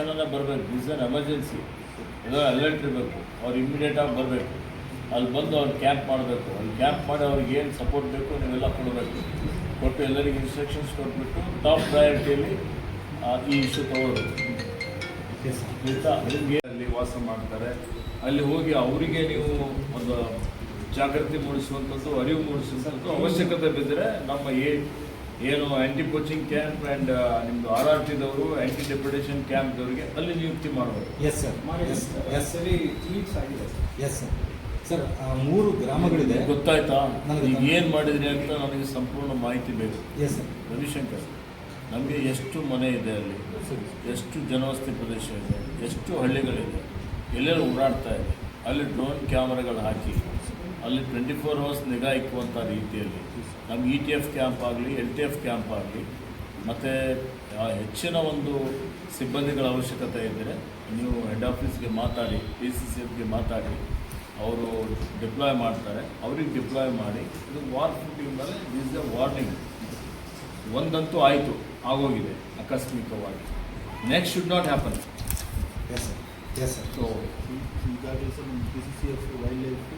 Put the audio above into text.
ತಕ್ಷಣನೇ ಬರಬೇಕು. Is an emergency ಏನೋ ಅಲರ್ಟ್ ಇರಬೇಕು. ಅವ್ರು ಇಮ್ಮಿಡಿಯೇಟಾಗಿ ಬರಬೇಕು. ಅಲ್ಲಿ ಬಂದು ಅವ್ರು ಕ್ಯಾಂಪ್ ಮಾಡಬೇಕು. ಅಲ್ಲಿ ಕ್ಯಾಂಪ್ ಮಾಡಿ ಅವ್ರಿಗೆ ಏನು ಸಪೋರ್ಟ್ ಬೇಕು ನೀವೆಲ್ಲ ಕೊಡಬೇಕು. ಕೊಟ್ಟು ಎಲ್ಲರಿಗೂ ಇನ್ಸ್ಟ್ರಕ್ಷನ್ಸ್ ಕೊಟ್ಬಿಟ್ಟು ಟಾಪ್ ಪ್ರಯಾರಿಟಿಯಲ್ಲಿ ಈ ಇಶ್ಯೂ ನಿಮಗೆ ಅಲ್ಲಿ ವಾಸ ಮಾಡ್ತಾರೆ. ಅಲ್ಲಿ ಹೋಗಿ ಅವರಿಗೆ ನೀವು ಒಂದು ಜಾಗೃತಿ ಮೂಡಿಸುವಂಥದ್ದು, ಅರಿವು ಮೂಡಿಸುವಂಥದ್ದು ಅವಶ್ಯಕತೆ ಬಿದ್ದರೆ ನಮ್ಮ ಏ ಏನು ಆ್ಯಂಟಿ ಕೋಚಿಂಗ್ ಕ್ಯಾಂಪ್ ಆ್ಯಂಡ್ ನಿಮ್ಮದು ಆರ್ ಆರ್ ಟಿದವರು ಆ್ಯಂಟಿ ಡೆಪ್ಯುಟೇಷನ್ ಕ್ಯಾಂಪ್ದವರಿಗೆ ಅಲ್ಲಿ ನಿಯುಕ್ತಿ ಮಾಡೋದು ಎಸ್ ಸರ್ ಎಸ್ ಎಸ್ ಸರಿ ವೀಕ್ಸ್ ಆಗಿದೆ ಎಸ್ ಸರ್ ಸರ್ ಆ, ಮೂರು ಗ್ರಾಮಗಳಿದೆ. ಗೊತ್ತಾಯ್ತಾ? ನನಗೆ ಈಗ ಏನು ಮಾಡಿದ್ರಿ ಅಂತ ನನಗೆ ಸಂಪೂರ್ಣ ಮಾಹಿತಿ ಬೇಕು. ಎಸ್ ಸರ್ ರವಿಶಂಕರ್ ನಮಗೆ ಎಷ್ಟು ಮನೆ ಇದೆ ಅಲ್ಲಿ? ಎಷ್ಟು ಜನವಸತಿ ಪ್ರದೇಶ ಇದೆ? ಎಷ್ಟು ಹಳ್ಳಿಗಳಿದೆ? ಎಲ್ಲೆಲ್ಲೂ ಓಡಾಡ್ತಾ ಇದೆ? ಅಲ್ಲಿ ಡ್ರೋನ್ ಕ್ಯಾಮ್ರಾಗಳು ಹಾಕಿ. ಅಲ್ಲಿ ಟ್ವೆಂಟಿ ಫೋರ್ ಅವರ್ಸ್ ನಿಗಾ ಇಕ್ಕುವಂಥ ರೀತಿಯಲ್ಲಿ. ನಮ್ಮ ಇ ಟಿ ಎಫ್ ಕ್ಯಾಂಪ್ ಆಗಲಿ ಎಲ್ ಟಿ ಎಫ್ ಕ್ಯಾಂಪ್ ಆಗಲಿ ಮತ್ತು ಹೆಚ್ಚಿನ ಒಂದು ಸಿಬ್ಬಂದಿಗಳ ಅವಶ್ಯಕತೆ ಇದ್ದರೆ ನೀವು ಹೆಡ್ ಆಫೀಸ್ಗೆ ಮಾತಾಡಿ ಪಿ ಸಿ ಸಿ ಎಫ್ಗೆ ಮಾತಾಡಿ ಅವರು ಡಿಪ್ಲಾಯ್ ಮಾಡ್ತಾರೆ. ಅವ್ರಿಗೆ ಡಿಪ್ಲಾಯ್ ಮಾಡಿ ಇದು ವಾರ್ ಫುಟಿಂಗ್ ಮೇಲೆ ದಿಸ್ ದ ವಾರ್ನಿಂಗ್ ಒಂದಂತೂ ಆಯಿತು ಆಗೋಗಿದೆ ಆಕಸ್ಮಿಕವಾಗಿ. Next should not happen yes sir yes sir so ಈಗಾಗಲೇ ಸರ್ ನಮ್ಮ P C C F wildlife